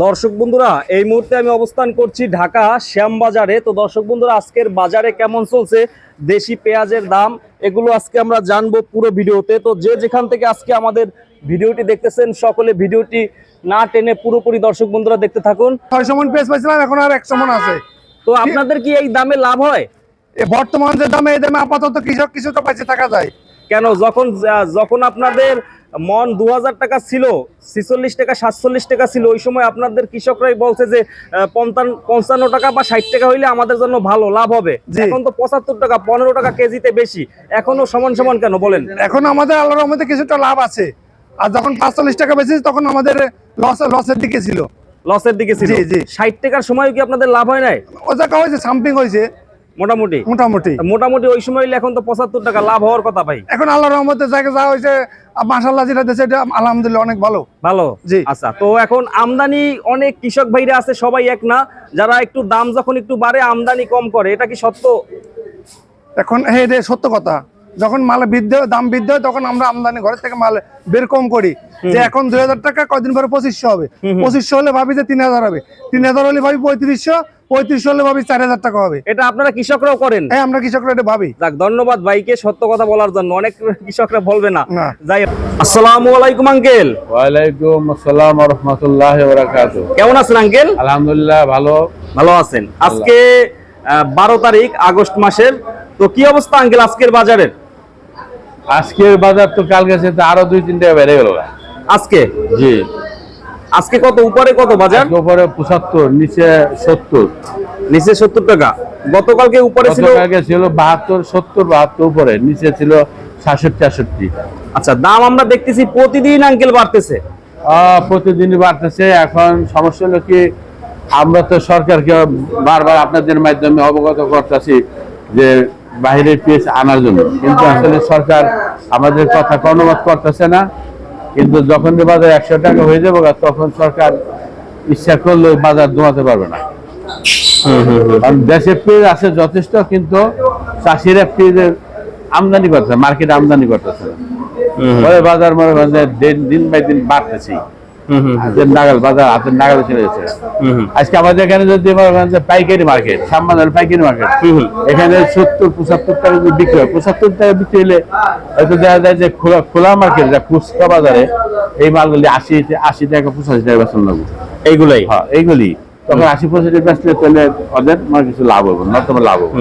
দর্শক বন্ধুরা এই মুহূর্তে আমি অবস্থান করছি ঢাকা শ্যামবাজারে। তো দর্শক বন্ধুরা আজকের বাজারে কেমন চলছে? দেশি পেঁয়াজের দাম এগুলো আজকে আমরা জানব পুরো ভিডিওতে। তো যে যেখান থেকে আজকে আমাদের ভিডিওটি দেখতেছেন সকলে ভিডিওটি না টেনে পুরোপুরি দর্শক বন্ধুরা দেখতে থাকুন। ছয়শো মন পেঁয়াজ পাইছিলাম এখন আর একশো মন আছে। তো আপনাদের কি এই দামে লাভ হয়? বর্তমান যে দামে এই দামে আপাতত কৃষক কিছু তো পাইছে থাকা যায়। কেন? যখন যখন আপনাদের মন দু হাজার টাকা ছিল ছিচল্লিশ টাকা সাতচল্লিশ টাকা ছিল। ওই সময় আপনাদের কৃষকরাই বলছে যে পঞ্চান্ন পঞ্চান্ন টাকা বা ষাট টাকা হইলে আমাদের জন্য ভালো লাভ হবে। এখন তো পঁচাত্তর টাকা পনেরো টাকা কেজিতে বেশি। এখনও সমান সমান কেন বলেন? এখন আমাদের আল্লাহর মধ্যে কিছুটা লাভ আছে। আর যখন পাঁচচল্লিশ টাকা বেশি তখন আমাদের লস লসের দিকে ছিল। লসের দিকে ছিল। জি, জি। ষাট টাকার সময় কি আপনাদের লাভ হয় নাই? ও জায়গা হয়েছে সাম্পিং হয়েছে। মোটামুটি? মোটামুটি। মোটামুটি ওই সময় এখন তো পঁচাত্তর টাকা লাভ হওয়ার কথা ভাই। এখন আল্লাহর রহমতে জায়গা যা হয়েছে মাসাল্লাহ যেটা এটা আলহামদুলিল্লাহ অনেক ভালো। ভালো? জি। আচ্ছা তো এখন আমদানি অনেক কৃষক ভাইরা আছে সবাই এক না। যারা একটু দাম যখন একটু বাড়ে আমদানি কম করে এটা কি সত্য? এখন হ্যাঁ এটা সত্য কথা। যখন মাল বৃদ্ধি হয় দাম বৃদ্ধি হয় তখন আমরা আমদানি ঘরের থেকে মাল বের কম করি। যে এখন দুই হাজার টাকা কয়দিন পরে পঁচিশশো হবে। পঁচিশশো হলে ভাবি যে তিন হাজার হবে। তিন হাজার হলে ভাবি পঁয়ত্রিশশো পঁয়ত্রিশশো হলে ভাবি চার হাজার টাকা হবে। এটা আপনারা কৃষকরাও করেন? হ্যাঁ আমরা কৃষকরা এটা ভাবি। যাক ধন্যবাদ ভাইকে সত্য কথা বলার জন্য। অনেক কৃষকরা বলবে না। যাই আসসালামু আলাইকুম আঙ্কেল। ওয়ালাইকুম আসসালাম রহমতুল্লাহ বরাকাত কেমন আছেন আঙ্কেল? আলহামদুলিল্লাহ ভালো। ভালো আছেন। আজকে বারো তারিখ আগস্ট মাসের। তো কি অবস্থা আঙ্কেল আজকের বাজারের? আজকের বাজার তো কালকে সে আরও দুই তিন টাকা বেড়ে গেল আজকে? জি। আজকে কত? উপরে কত বাজার? উপরে পঁচাত্তর নিচে সত্তর। নিচে সত্তর টাকা। গতকালকে উপরে ছিল ছিল বাহাত্তর সত্তর বাহাত্তর উপরে নিচে ছিল সাতষট্টি আটষট্টি। আচ্ছা দাম আমরা দেখতেছি প্রতিদিন আঙ্কেল বাড়তেছে। প্রতিদিনই বাড়তেছে। এখন সমস্যা হলো কি আমরা তো সরকারকে বারবার আপনাদের মাধ্যমে অবগত করতেছি যে বাইরের পিস আনার জন্য। কিন্তু আসলে সরকার আমাদের কথা কর্ণপাত করতেছে না। কিন্তু যখন যে বাজার একশো টাকা হয়ে যাবে তখন সরকার ইচ্ছা করলে বাজার দোয়াতে পারবে না। দেশে পেঁয়াজ আছে যথেষ্ট কিন্তু চাষিরা পেঁয়াজের আমদানি করতেছে মার্কেট আমদানি করতেছে পরে বাজার মনে করেন দিন- দিন বাই দিন বাড়তেছি হাতের নাগাল বাজার হাতের নাগালে চলে যাচ্ছে আজকে আমাদের এখানে যদি পাইকারি মার্কেট পাইকারি মার্কেট এখানে সত্তর পঁচাত্তর টাকা যদি বিক্রি হয় পঁচাত্তর টাকা বিক্রি হলে হয়তো দেখা যায় যে খোলা খোলা মার্কেট যা খুচরা বাজারে এই মালগুলি আশি আশি টাকা পঁচাশি টাকা বেতন লাগবে। এইগুলাই? হ্যাঁ এইগুলি। তখন আশি পঁচাশি বেচলে তাহলে ওদের মানে কিছু লাভ হবে না তোমার লাভ হবে।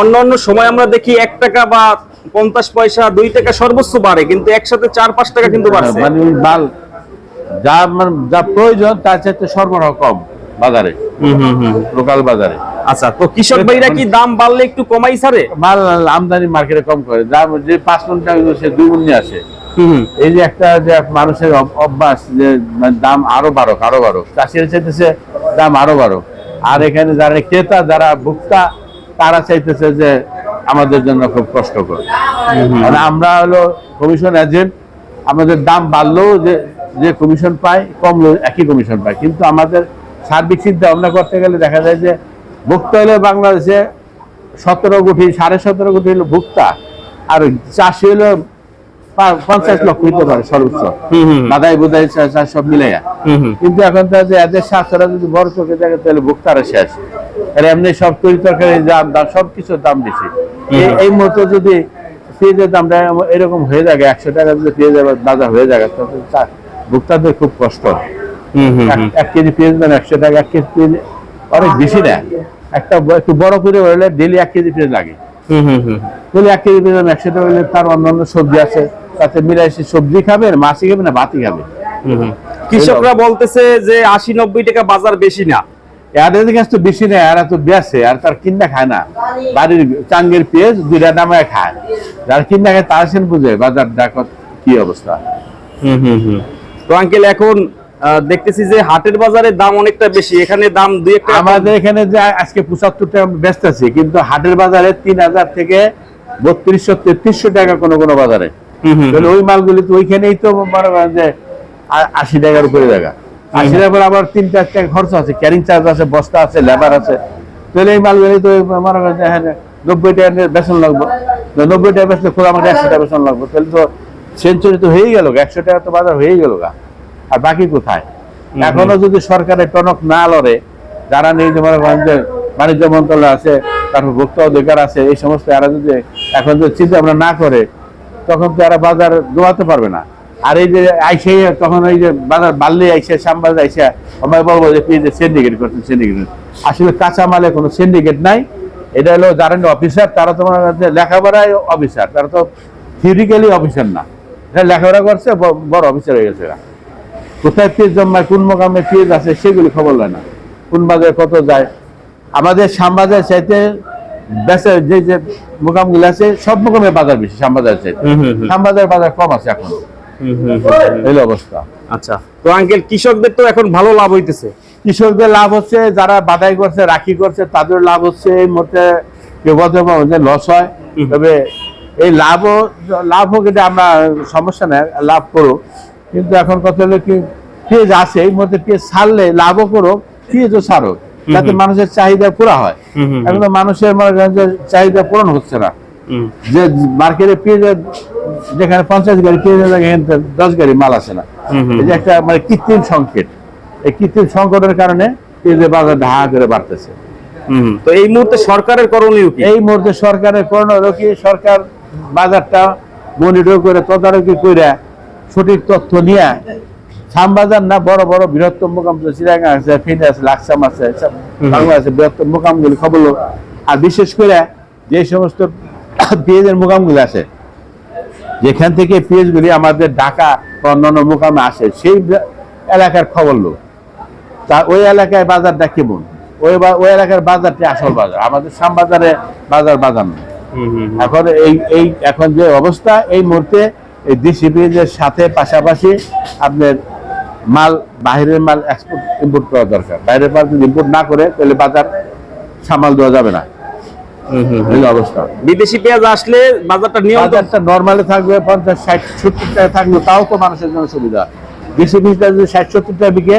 অন্য অন্য সময় আমরা দেখি এক টাকা বা পঞ্চাশ পয়সা দুই টাকা সর্বোচ্চ বাড়ে কিন্তু একসাথে চার পাঁচ টাকা কিন্তু বাড়ছে। মানে মাল যা মানে যা প্রয়োজন তার চাইতে সরবরাহ কম বাজারে লোকাল বাজারে। আচ্ছা তো কৃষক ভাইরা কি দাম বাড়লে একটু কমাই ছাড়ে? মাল আমদানি মার্কেটে কম করে। দাম যে পাঁচ মন টাকা সে দুই মন নিয়ে আসে। এই যে একটা যে মানুষের অভ্যাস যে দাম আরও বাড়ক আরও বাড়ক। চাষিরা চাইতেছে দাম আরও বাড়ক। আর এখানে যারা ক্রেতা যারা ভোক্তা তারা চাইতেছে যে আমাদের জন্য খুব কষ্টকর। মানে আমরা হলো কমিশন এজেন্ট আমাদের দাম বাড়লেও যে যে কমিশন পাই কমলেও একই কমিশন পাই কিন্তু আমাদের সার্বিক চিন্তা ভাবনা করতে গেলে দেখা যায় যে ভোক্তা হলে বাংলাদেশে সতেরো কোটি সাড়ে সতেরো কোটি হলো ভোক্তা আর চাষি হলো পঞ্চাশ লক্ষ হইতে পারে সর্বোচ্চ। বোধাই চাষ সব মিলে কিন্তু এখন তো যে এদের স্বাস্থ্যরা যদি বড় চোখে দেখে তাহলে ভোক্তারা শেষ। আর এমনি সব তৈরি তরকারির দাম দাম সব কিছুর দাম বেশি। এই- মুহূর্তে যদি পেঁয়াজের দামটা এরকম হয়ে যায় একশো টাকা যদি পেঁয়াজের বাজার হয়ে যায় তাহলে চা- ভোক্তাদের খুব কষ্ট এক- কেজি পেঁয়াজ দাম একশো টাকা এক কেজি পেঁয়াজ অনেক বেশি না একটা একটু বড় করে হলে ডেলি এক কেজি পেঁয়াজ লাগে। তাহলে এক কেজি পেঁয়াজ দাম একশো টাকা হলে তার অন্যান্য সবজি আছে। তাতে মিলাইসি সবজি খাবে মাছই খাবে না ভাতই খাবে। কৃষকরা বলতেছে যে আশি নব্বই টাকা বাজার বেশি না। এদের কাছে তো বেশি নেই এরা তো বেছে আর তার কিনা খায় না। বাড়ির চাঙ্গের পেঁয়াজ দুইটা নামে খায়। যারা কিনা খায় তারা সেন বুঝে বাজার দেখো কি অবস্থা। তো আঙ্কেল এখন দেখতেছি যে হাটের বাজারে দাম অনেকটা বেশি। এখানে দাম দুই একটা আমাদের এখানে যে আজকে পঁচাত্তর টাকা ব্যস্ত আছে কিন্তু হাটের বাজারে তিন হাজার থেকে বত্রিশশো তেত্রিশশো টাকা কোনো কোনো বাজারে। তাহলে ওই মালগুলি তো ওইখানেই তো মনে করেন যে আশি টাকার উপরে জায়গা। আশি টাকার আবার তিন চার টাকা খরচ আছে ক্যারিং চার্জ আছে বস্তা আছে লেবার আছে। তাহলে এই মালগুলি তো মনে করেন যে হ্যাঁ নব্বই টাকা বেতন লাগবে। নব্বই টাকা বেচলে খোলা আমাকে একশো টাকা বেতন লাগবে। তাহলে তো সেঞ্চুরি তো হয়েই গেল একশো টাকা তো বাজার হয়ে গেল গা। আর বাকি কোথায়? এখনও যদি সরকারের টনক না লড়ে যারা করেন যে বাণিজ্য মন্ত্রণালয় আছে তারপর ভোক্তা অধিকার আছে এই সমস্ত এরা যদি এখন যদি চিন্তা ভাবনা না করে তখন তো এরা বাজার দোয়াতে পারবে না। আর এই যে আইসে তখন এই যে বাজার বাড়লে আইসে সামবাজ আইসে আমরা বলব যে যে সিন্ডিকেট করছেন সিন্ডিকেট আসলে কাঁচা মালে কোনো সিন্ডিকেট নাই। এটা হলো যারা অফিসার তারা তোমার লেখাপড়ায় অফিসার তারা তো থিওরিক্যালি অফিসার না। লেখাপড়া করছে বড় অফিসার হয়ে গেছে এরা। কোথায় পেজ জন্মায় কোন মোকামে পেজ আছে সেগুলি খবর লয় না। কোন বাজারে কত যায়। আমাদের শ্যামবাজার চাইতে বেচে যে যে মোকামগুলো আছে সব মোকামে বাজার বেশি শ্যামবাজার চাইতে। শ্যামবাজার বাজার কম আছে এখন। এই অবস্থা। আচ্ছা তো আঙ্কেল কৃষকদের তো এখন ভালো লাভ হইতেছে। কৃষকদের লাভ হচ্ছে যারা বাদাই করছে রাখি করছে তাদের লাভ হচ্ছে এই মুহূর্তে কেউ বলতে পারব যে লস হয়। তবে এই লাভও লাভ হোক এটা আমরা সমস্যা নেই লাভ করুক। কিন্তু এখন কথা হলো কি পেঁয়াজ আছে এই মধ্যে পেঁয়াজ ছাড়লে লাভও করুক পেঁয়াজও ছাড়ুক যাতে মানুষের চাহিদা পুরা হয়। এখন তো মানুষের মনে করেন যে চাহিদা পূরণ হচ্ছে না। যে মার্কেটে পেঁয়াজ যেখানে পঞ্চাশ গাড়ি পেঁয়াজ এখানে দশ গাড়ি মাল আসে না। এই যে একটা মানে কৃত্রিম সংকেত। এই কৃত্রিম সংকটের কারণে পেঁয়াজের বাজার ঢা করে বাড়তেছে। তো এই মুহূর্তে সরকারের করণীয় এই মুহূর্তে সরকারের করোনা কি সরকার বাজারটা মনিটর করে তদারকি করে সঠিক তথ্য নিয়ে শ্যামবাজার না বড় বড় বৃহত্তম মোকাম চিরাঙ্গা আছে ফিনে আছে লাকসাম আছে বাংলা আছে বৃহত্তম মোকামগুলি খবর আর বিশেষ করে যে সমস্ত পেঁয়াজের মোকামগুলি আছে যেখান থেকে পেঁয়াজগুলি আমাদের ঢাকা অন্যান্য মোকামে আসে সেই এলাকার খবর লোক তা ওই এলাকায় বাজারটা কেমন? ওই ওই এলাকার বাজারটি আসল বাজার। আমাদের শ্যামবাজারে বাজার বাজার নয়। এখন এই এই এখন যে অবস্থা এই মুহূর্তে এই দেশি পেঁয়াজের সাথে পাশাপাশি আপনার মাল বাহিরের মাল এক্সপোর্ট ইম্পোর্ট করা দরকার। বাইরের মাল যদি ইম্পোর্ট না করে তাহলে বাজার সামাল দেওয়া যাবে না। অবস্থা। বিদেশি পেঁয়াজ আসলে বাজারটা বাজারটা নর্মালি থাকবে পঞ্চাশ ষাট সত্তর টাকা থাকবে তাও তো মানুষের জন্য সুবিধা। দেশি পেঁয়াজটা যদি ষাট সত্তর টাকা বিকে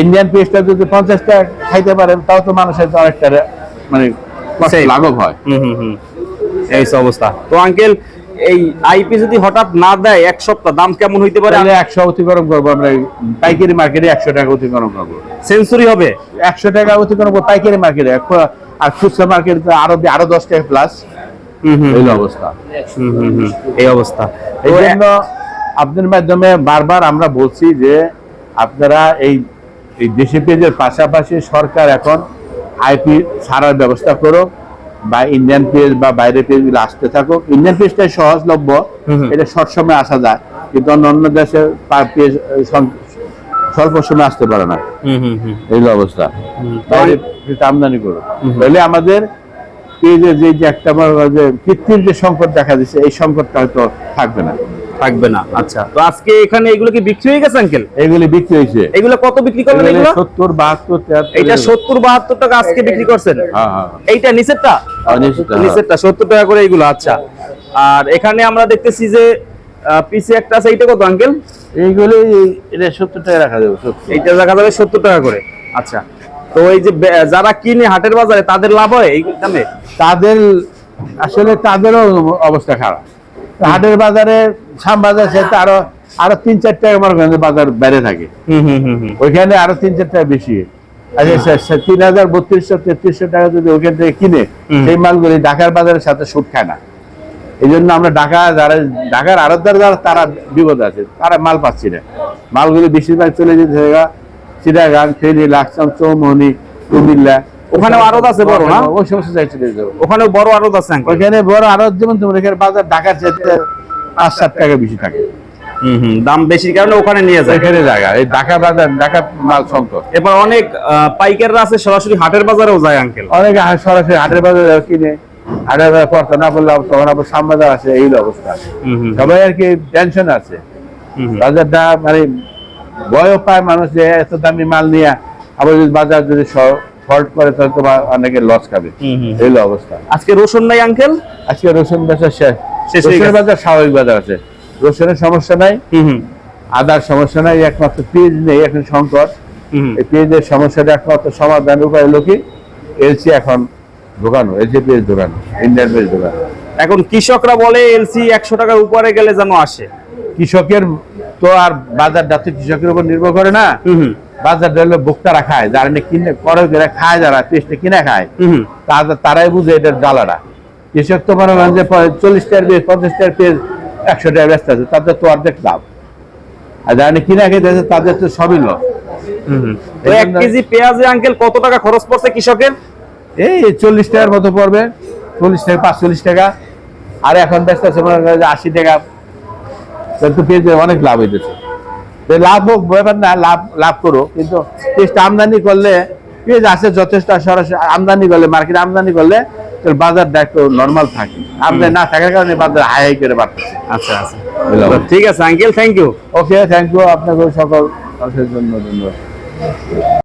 ইন্ডিয়ান পেঁয়াজটা যদি পঞ্চাশ টাকা খাইতে পারেন তাও তো মানুষের অনেকটা মানে. লাঘব হয়। হুম, হুম, হুম। এই অবস্থা। তো আঙ্কেল এই আইপি যদি হঠাৎ না দেয় এক সপ্তাহ দাম কেমন হইতে পারে? তাহলে একশো অতিক্রম করব আমরা পাইকারি মার্কেটে একশো টাকা অতিক্রম করব। হবে? একশো টাকা অতিক্রম করব পাইকারি মার্কেটে আর খুচরা মার্কেটে আরও আরও দশ টাকা প্লাস এই অবস্থা। এই অবস্থা। এই তো জন্য আপনার মাধ্যমে বারবার আমরা বলছি যে আপনারা এই এই দেশি পেজের পাশাপাশি সরকার এখন আইপি ছাড়ার ব্যবস্থা করুক। বা ইন্ডিয়ান পেজ বা বাইরের পেঁয়াজগুলো আসতে থাকুক। ইন্ডিয়ান পেঁয়াজটাই সহজলভ্য। এটা শর্ট সময় আসা যায়। কিন্তু অন্য অন্য দেশে পা- পেঁয়াজ স্বল্প সময় আসতে পারে না। এই অবস্থা। তাহলে আমদানি করুক। তাহলে আমাদের পেজে যে যে একটা আমার যে কৃত্রিম যে সংকট দেখা দিচ্ছে এই সংকটটা হয়তো থাকবে না। থাকবে না। আচ্ছা। তো আজকে এখানে এগুলো কি বিক্রি হয়ে গেছে আঙ্কেল এগুলি বিক্রি হয়েছে। এগুলো কত বিক্রি করলেন এগুলো সত্তর বাহাত্তর তিয়াত্তর। এইটা সত্তর বাহাত্তর টাকা আজকে বিক্রি করছেন। হ্যাঁ হ্যাঁ। এইটা নিচেরটা? হ্যাঁ, নিচেরটা, হ্যাঁ। নিচেরটা সত্তর টাকা করে এইগুলো আচ্ছা। আর এখানে আমরা দেখতেছি যে পিসি একটা আছে এইটা কত আঙ্কেল এইগুলি এটা সত্তর টাকা রাখা যাবে সত্তর। এইটা দেখা যাবে সত্তর টাকা করে আচ্ছা। তো এই যে যারা কিনে হাটের বাজারে তাদের লাভ হয় এই দামে? তাদের আসলে তাদেরও অবস্থা খারাপ। হাটের বাজারে সাম বাজার সে আরও আরও তিন চার টাকা করেন বাজার বেড়ে থাকে। ওইখানে আরও তিন চার টাকা বেশি। আচ্ছা তিন হাজার বত্রিশশো তেত্রিশশো টাকা যদি থেকে কিনে সেই মালগুলি ঢাকার বাজারের সাথে সুট খায় না। এই জন্য আমরা ঢাকা যারা ঢাকার আড়তদার যারা তারা বিপদ আছে। তারা মাল পাচ্ছি না। মালগুলি বেশিরভাগ চলে যেতে চিটাগাং ফেরি লাকসাম চৌমনি কুমিল্লা আড়ত আছে বড় না? ওই সমস্ত যাবে। ওখানে বড় আছে ওইখানে বড় যেমন তোমার এখানে বাজার ঢাকার চাইতে পাঁচ সাত টাকা বেশি থাকে। দাম বেশির কারণে ওখানে নিয়ে যায়। এখানে জায়গা এই ঢাকা বাজার ঢাকা মাল সংকট। এবার অনেক পাইকাররা আছে সরাসরি হাটের বাজারেও যায় আঙ্কেল অনেকে সরাসরি হাটের বাজারে কিনে হাটের বাজার করতে না পারলে তখন আবার সামবাজার আছে এই অবস্থা। সবাই আর কি টেনশন আছে। হুম হুম। বাজারটা মানে ভয় পায় মানুষ যে এত দামি মাল নিয়ে। আবার যদি বাজার যদি ফল্ট করে তাহলে তো বা- অনেকে লস খাবে। এই অবস্থা। আজকে রসুন নাই আঙ্কেল? আজকে রসুন বেচা শেষ। রসুনের বাজার স্বাভাবিক বাজার আছে। রসুনের সমস্যা নাই। আদার সমস্যা নাই একমাত্র পেঁয়াজ নেই এখন সংকট। এই পেঁয়াজের সমস্যাটা একমাত্র সমাধান উপায় হলো কি? এলসি এখন ঢোকানো এলসি পেঁয়াজ ঢোকানো ইন্ডিয়ান পেঁয়াজ ঢোকানো। এখন কৃষকরা বলে এলসি একশো টাকার উপরে গেলে যেন আসে। কৃষকের তো আর বাজার তো কৃষকের উপর নির্ভর করে না। হলো ভোক্তারা খায় যারা কিনে করে করে খায় যারা পেস্টে কিনে খায় তারাই বুঝে এটার জ্বালাটা। কৃষক তো মনে করেন যে চল্লিশ টাকার পেজ পঞ্চাশ টাকার পেজ একশো টাকা ব্যস্ত আছে তাদের তো অর্ধেক লাভ। আর যারা কিনে খেতে আছে তাদের তো সবই লস এক কেজি পেঁয়াজে আঙ্কেল কত টাকা খরচ পড়ছে কৃষকের? এই চল্লিশ টাকার মতো পড়বে চল্লিশ টাকা পাঁচচল্লিশ টাকা। আর এখন ব্যস্ত আছে মনে করেন আশি টাকা। কিন্তু পেঁয়াজে অনেক লাভ হইতেছে। লাভ হোক ব্যাপার না লাভ লাভ করো কিন্তু পেঁয়াজটা আমদানি করলে পেঁয়াজ আছে যথেষ্ট সরাসরি আমদানি করলে মার্কেট আমদানি করলে বাজার বাজারটা একটু নর্মাল থাকে আমদানি না থাকার কারণে বাজার হাই হাই করে বাড়তেছে। আচ্ছা আচ্ছা। ঠিক আছে uncle thank you okay thank you আপনাকে সকল জন্য ধন্যবাদ।